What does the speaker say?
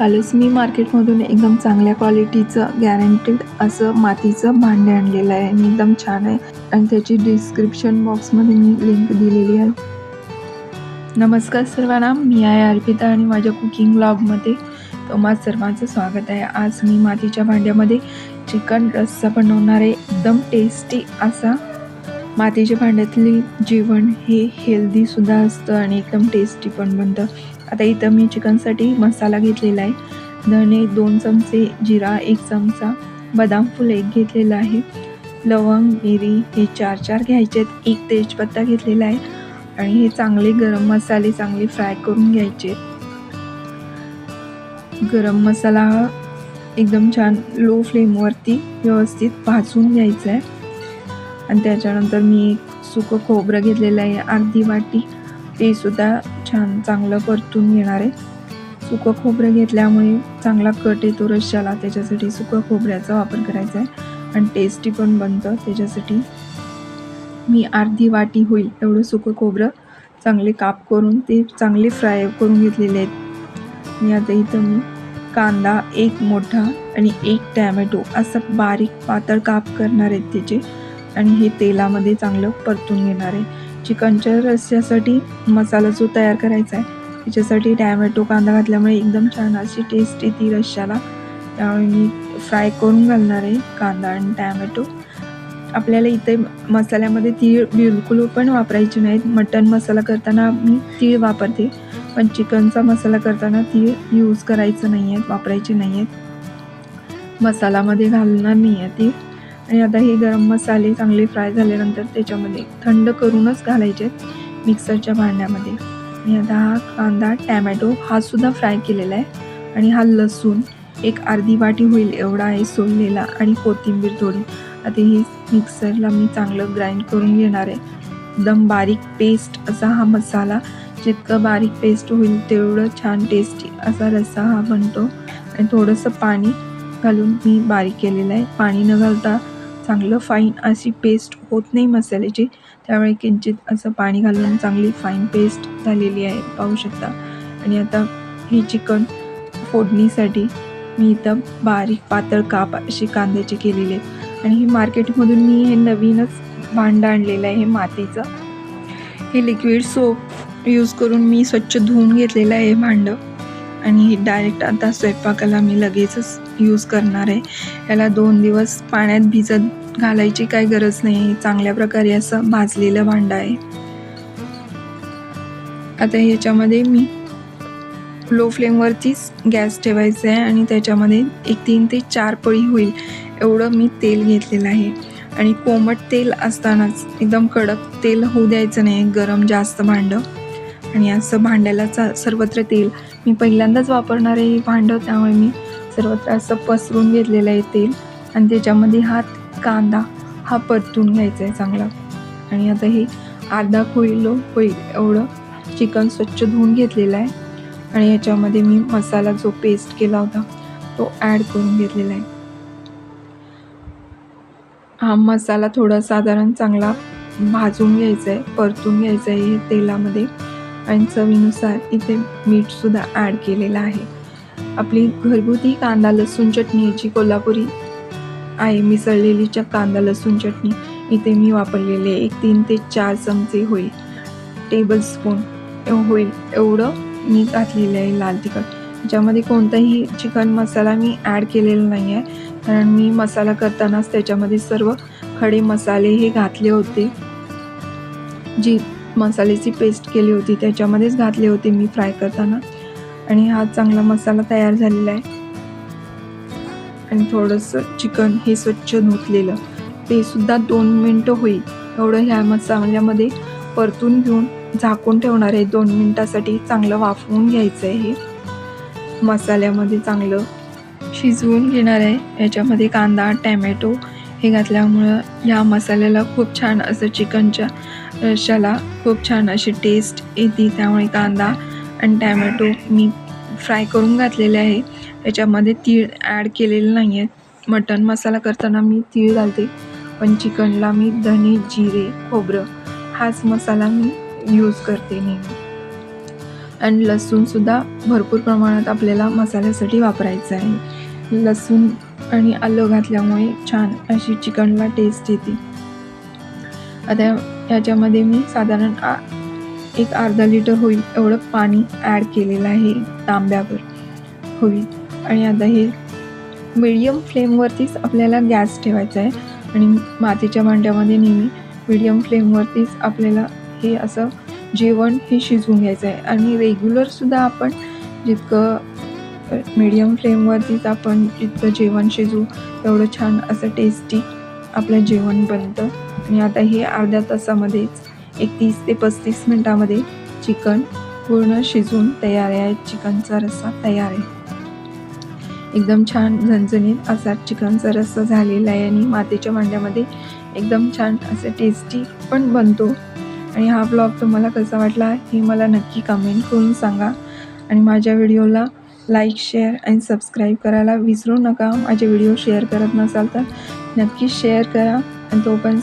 कालच मी मार्केटमधून एकदम चांगल्या क्वालिटीचं गॅरंटेड असं मातीचं भांडे आणलेलं आहे. आणि एकदम छान आहे. आणि त्याची डिस्क्रिप्शन बॉक्समध्ये मी लिंक दिलेली आहे. नमस्कार सर्वांना. मी आहे अर्पिता आणि माझ्या कुकिंग ब्लॉगमध्ये तुम्हा सर्वांचं स्वागत आहे. आज मी मातीच्या भांड्यामध्ये चिकन रस्सा बनवणार आहे. एकदम टेस्टी असा मातीच्या भांड्यातली जेवण हे हेल्दीसुद्धा असतं आणि एकदम टेस्टी पण बनतं. आता इथं मी चिकनसाठी मसाला घेतलेला आहे. धणे दोन चमचे जिरा एक चमचा बदाम फुल एक घेतलेला आहे. लवंग मिरी हे चार चार घ्यायचे आहेत. एक तेजपत्ता घेतलेला आहे. आणि हे चांगले गरम मसाले चांगले फ्राय करून घ्यायचे गरम मसाला हा एकदम छान लो फ्लेमवरती व्यवस्थित भाजून घ्यायचा आहे. आणि त्याच्यानंतर मी एक सुकं खोबरं घेतलेलं आहे अर्धी वाटी. ते सुद्धा छान चांगलं परतून घेणार आहे. सुकं खोबरं घेतल्यामुळे चांगला कट येतो रश्याला त्याच्यासाठी सुकं खोबऱ्याचा वापर करायचा आहे. आणि टेस्टी पण बनतं त्याच्यासाठी. मी अर्धी वाटी होईल एवढं सुकं खोबरं. चांगले काप करून ते चांगले फ्राय करून घेतलेले आहेत. मी आता इथं मी कांदा एक मोठा आणि एक टॅमॅटो असं बारीक पातळ काप करणार आहेत त्याचे. आणि हे तेलामध्ये चांगलं परतून घेणार आहे. चिकनच्या रस्स्यासाठी मसाला जो तयार करायचा आहे त्याच्यासाठी टॅमॅटो कांदा घातल्यामुळे एकदम छान अशी टेस्ट येते रश्श्याला त्यामुळे मी फ्राय करून घालणार आहे कांदा आणि टॅमॅटो. आपल्याला इथे मसाल्यामध्ये तीळ बिलकुल पण वापरायचे नाहीत. मटन मसाला करताना मी तीळ वापरते पण चिकनचा मसाला करताना तीळ यूज करायचं नाही आहेत वापरायचे नाही आहेत मसालामध्ये घालणार नाही आहे तीळ. आणि आता हे गरम मसाले चांगले फ्राय झाल्यानंतर त्याच्यामध्ये थंड करूनच घालायचे आहेत मिक्सरच्या भांड्यामध्ये. आणि आता हा कांदा टॅमॅटो हा सुद्धा फ्राय केलेला आहे. आणि हा लसूण एक अर्धी वाटी होईल एवढा आहे सोललेला आणि कोथिंबीर थोडी. आता हे मिक्सरला मी चांगलं ग्राइंड करून घेणार आहे. एकदम बारीक पेस्ट असा हा मसाला जितकं बारीक पेस्ट होईल तेवढं छान टेस्टी असा रस्सा हा बनतो. आणि थोडंसं पाणी घालून मी बारीक केलेलं आहे. पाणी न घालता चांगलं फाईन अशी पेस्ट होत नाही मसाल्याची. त्यामुळे किंचित असं पाणी घालून चांगली फाईन पेस्ट झालेली आहे पाहू शकता. आणि आता हे चिकन फोडणीसाठी मी इथं बारीक पातळ काप अशी कांद्याची केलेली आहे. आणि हे मार्केटमधून मी हे नवीनच भांडं आणलेलं आहे हे मातीचं. हे लिक्विड सोप यूज करून मी स्वच्छ धुवून घेतलेलं आहे भांडं. आणि हे डायरेक्ट आता स्वयंपाकाला मी लगेचच यूज करणार आहे. याला दोन दिवस पाण्यात भिजत घालायची काही गरज नाही. चांगल्या प्रकारे असं भाजलेलं भांडं आहे. आता ह्याच्यामध्ये मी लो फ्लेमवरतीच गॅस ठेवायचा आहे आणि त्याच्यामध्ये एक तीन ते चार पळी होईल एवढं मी तेल घेतलेलं आहे. आणि कोमट तेल असतानाच एकदम कडक तेल होऊ द्यायचं नाही गरम जास्त भांडं. आणि असं भांड्याला चा सर्वत्र तेल. मी पहिल्यांदाच वापरणार आहे हे भांडं त्यामुळे मी सर्वत्र असं पसरून घेतलेलं आहे तेल. आणि त्याच्यामध्ये हा कांदा हा परतून घ्यायचा आहे चांगला. आणि आता हे अर्धा होईल होईल एवढं चिकन स्वच्छ धुवून घेतलेलं आहे. आणि याच्यामध्ये मी मसाला जो पेस्ट केला होता तो ॲड करून घेतलेला आहे. हा मसाला थोडा साधारण चांगला भाजून घ्यायचा आहे परतून घ्यायचा आहे तेलामध्ये. आणि चवीनुसार इथे मीठसुद्धा ॲड केलेलं आहे. आपली घरगुती कांदा लसूण चटणी याची कोल्हापुरी आहे. मिसळलेली च कांदा लसूण चटणी. इथे मी वापरलेली आहे एक तीन ते चार चमचे होईल. टेबल स्पून होईल. एवढं मी घातलेलं आहे लाल तिखट. ज्यामध्ये कोणताही चिकन मसाला मी ॲड केलेला नाही आहे कारण मी मसाला करतानाच त्याच्यामध्ये सर्व खडे मसाले हे घातले होते. जी मसाल्याची पेस्ट केली होती त्याच्यामध्येच घातले होते मी फ्राय करताना. आणि हा चांगला मसाला तयार झालेला आहे. आणि थोडंसं चिकन हे स्वच्छ धुतलेलं. ते सुद्धा दोन मिनटं होईल. एवढं ह्या मसाल्यामध्ये परतून घेऊन झाकून ठेवणार आहे. दोन मिनटासाठी चांगलं वाफवून घ्यायचं आहे हे. मसाल्यामध्ये चांगलं शिजवून घेणार आहे. याच्यामध्ये कांदा टॅमॅटो हे घातल्यामुळं ह्या मसाल्याला खूप छान असं चिकनच्या रशाला खूप छान अशी टेस्ट येते. त्यामुळे कांदा आणि टॅमॅटो मी फ्राय करून घातलेले आहे. याच्यामध्ये तीळ ॲड केलेले नाही आहेत मटन मसाला करताना मी तीळ घालते. पण चिकनला मी धने जिरे खोबरं हाच मसाला मी यूज करते नेहमी. आणि लसूणसुद्धा भरपूर प्रमाणात आपल्याला मसाल्यासाठी वापरायचं आहे. लसूण आणि आलं घातल्यामुळे छान अशी चिकनला टेस्ट येते. आता याच्यामध्ये मी साधारण आ एक अर्धा लिटर होईल एवढं पाणी ॲड केलेलं आहे तांब्यावर. होईल. आणि आता हे मिडियम फ्लेमवरतीच आपल्याला गॅस ठेवायचा आहे. आणि मातीच्या भांड्यामध्ये नेहमी मिडियम फ्लेमवरतीच आपल्याला हे असं जेवण हे शिजवून घ्यायचं आहे. आणि रेग्युलरसुद्धा आपण जितकं मिडियम फ्लेमवरतीच आपण जितकं जेवण शिजवू तेवढं छान असं टेस्टी आपलं जेवण बनतं. आणि आता हे अर्ध्या तासामध्येच एक तीस ते पस्तीस मिनटामध्ये चिकन पूर्ण शिजून तयार आहे. चिकनचा रस्सा तयार आहे. एकदम छान झणझणीत असा चिकनचा रस्सा झालेला आहे आणि मातीच्या मांड्यामध्ये एकदम छान असं टेस्टी पण बनतो. आणि हा ब्लॉग तुम्हाला कसा वाटला हे मला नक्की कमेंट करून सांगा. आणि माझ्या व्हिडिओला लाईक शेअर आणि सबस्क्राईब करायला विसरू नका. माझे व्हिडिओ शेअर करत नसाल तर नक्की शेअर करा. आणि तो पण